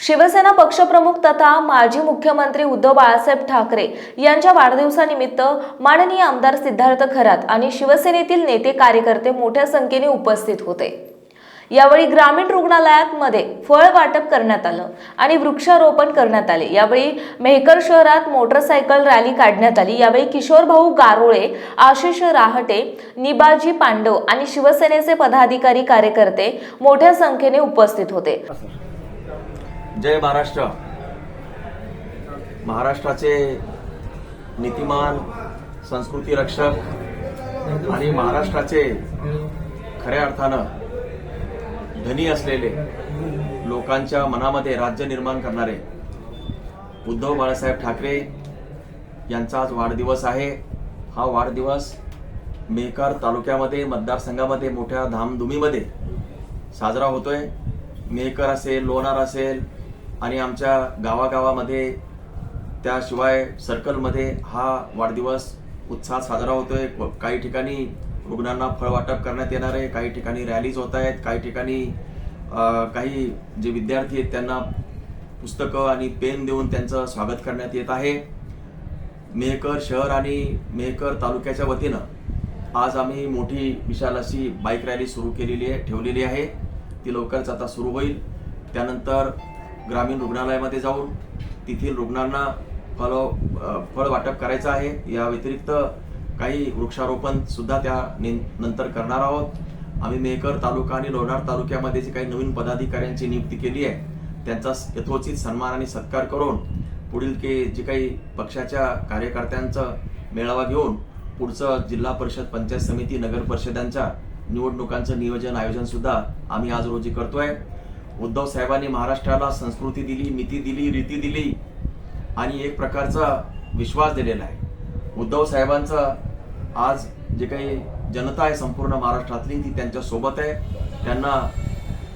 शिवसेना पक्षप्रमुख तथा माजी मुख्यमंत्री उद्धव बाळासाहेब ठाकरे यांच्या वाढदिवसानिमित्त माननीय आमदार सिद्धार्थ खरात आणि शिवसेनेतील नेते कार्यकर्ते मोठ्या संख्येने उपस्थित होते. यावेळी ग्रामीण रुग्णालयात मध्ये फळ वाटप करण्यात आलं आणि वृक्षारोपण करण्यात आले. यावेळी मेहकर शहरात मोटरसायकल रॅली काढण्यात आली. यावेळी किशोर भाऊ गारोळे आशिष राहटे निबाजी पांडव आणि शिवसेनेचे पदाधिकारी कार्यकर्ते मोठ्या संख्येने उपस्थित होते. जय महाराष्ट्र. महाराष्ट्राचे नीतिमान संस्कृती रक्षक आणि महाराष्ट्राचे खऱ्या अर्थानं धनी असलेले लोकांच्या मनामध्ये राज्य निर्माण करणारे उद्धव बाळासाहेब ठाकरे यांचा आज वाढदिवस आहे. हा वाढदिवस मेहकर तालुक्यामध्ये मतदारसंघामध्ये मोठ्या धामधुमीमध्ये साजरा होतोय. मेहकर असेल लोणार असेल आणि आमच्या गावागावामध्ये त्याशिवाय सर्कलमध्ये हा वाढदिवस उत्साहात साजरा होतोय. काही ठिकाणी रुग्णांना फळ वाटप करण्यात येणार आहे काही ठिकाणी रॅलीज होत आहेत काही ठिकाणी काही जे विद्यार्थी आहेत त्यांना पुस्तकं आणि पेन देऊन त्यांचं स्वागत करण्यात येत आहे. मेहकर शहर आणि मेहकर तालुक्याच्या वतीनं आज आम्ही मोठी विशाल अशी बाईक रॅली सुरू केलेली आहे ठेवलेली आहे. ती लवकरच आता सुरू होईल. त्यानंतर ग्रामीण रुग्णालयामध्ये जाऊन तेथील रुग्णांना फळ फळ वाटप करायचं आहे. या व्यतिरिक्त काही वृक्षारोपण सुद्धा त्या नंतर करणार आहोत. आम्ही मेहकर तालुका आणि लोणार तालुक्यामध्ये जे काही नवीन पदाधिकाऱ्यांची नियुक्ती केली आहे त्यांचा यथोचित सन्मान आणि सत्कार करून पुढील के जे काही पक्षाच्या कार्यकर्त्यांचं मेळावा घेऊन पुढचं जिल्हा परिषद पंचायत समिती नगर परिषदांच्या निवडणुकांचं नियोजन आयोजन सुद्धा आम्ही आज रोजी करतो आहे उद्धव साहेबांनी महाराष्ट्राला संस्कृती दिली मिती दिली रीती दिली आणि एक प्रकारचा विश्वास दिलेला आहे. उद्धव साहेबांचं आज जे काही जनता आहे संपूर्ण महाराष्ट्रातली ती त्यांच्यासोबत आहे. त्यांना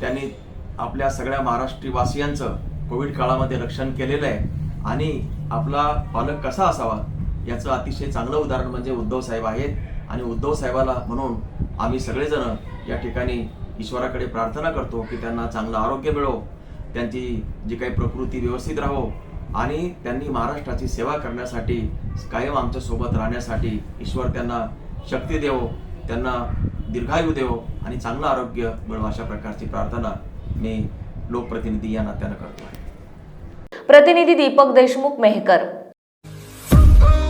त्यांनी आपल्या सगळ्या महाराष्ट्रीवासियांचं कोविड काळामध्ये रक्षण केलेलं आहे. आणि आपला पालक कसा असावा याचं अतिशय चांगलं उदाहरण म्हणजे उद्धव साहेब आहेत. आणि उद्धव साहेबाला म्हणून आम्ही सगळेजण या ठिकाणी ईश्वराकडे प्रार्थना करतो की त्यांना चांगलं आरोग्य मिळो त्यांची जी काही प्रकृती व्यवस्थित राहो आणि त्यांनी महाराष्ट्राची सेवा करण्यासाठी कायम आमच्यासोबत राहण्यासाठी ईश्वर त्यांना शक्ती देवो त्यांना दीर्घायू देवो आणि चांगलं आरोग्य मिळो अशा प्रकारची प्रार्थना मी लोकप्रतिनिधी या नात्यानं करतो आहे. प्रतिनिधी दीपक देशमुख मेहकर.